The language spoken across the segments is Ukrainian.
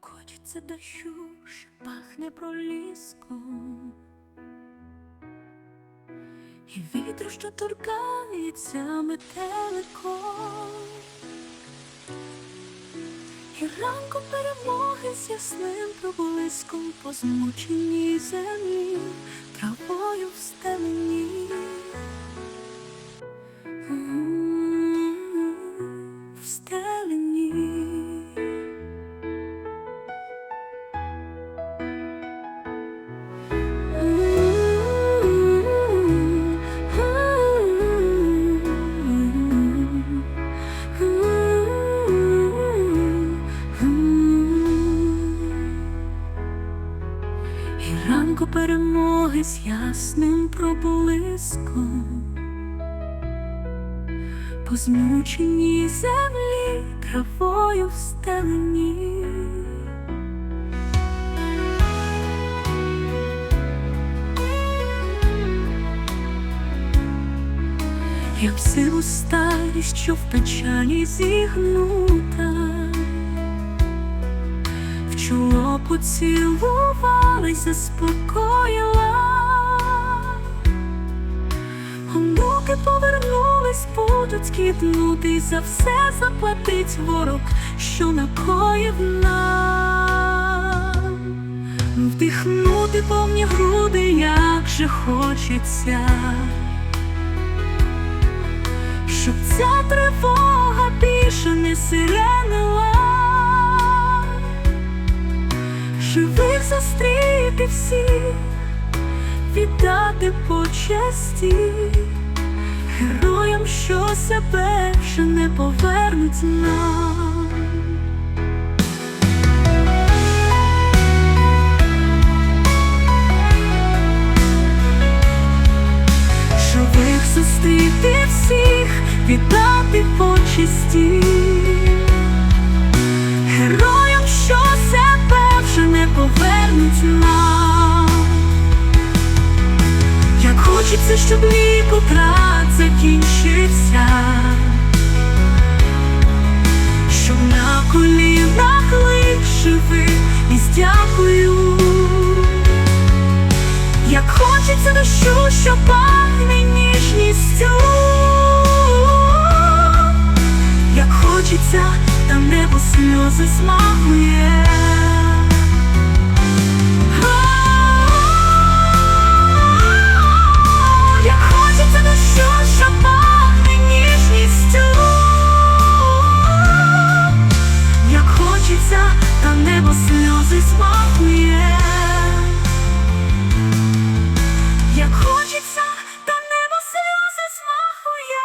Хочеться дощу, що пахне проліском, і вітру, що торкається метеликом, і ранку перемоги з ясним проблиском по змученій землі, ранку перемоги з ясним проблиском по змученій землі травою встелені. Як силу старість, що в печалі зігнута, в чоло поцілувалась, заспокоїла, онуки повернулись, будуть скиднути, за все заплатить ворог, що накоїв нам, вдихнути повні груди, як же хочеться. Щоб ця тривога більше не сиренила, живих зустріти всіх, віддати почесті, героям, що себе вже не повернуть нам. Зустріти всіх, віддати почесті, хочеться, щоб мій утрат закінчився, щоб на колінах лиш живих і дякую. Як хочеться дощу, що пахне ніжністю, як хочеться, та небо сльози смахує. Небо сльози смахує. Як хочеться, та небо сльози смахує.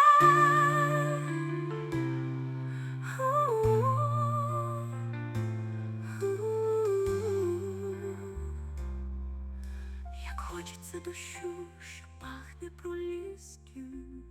Хочеться дощу, що пахне проліском.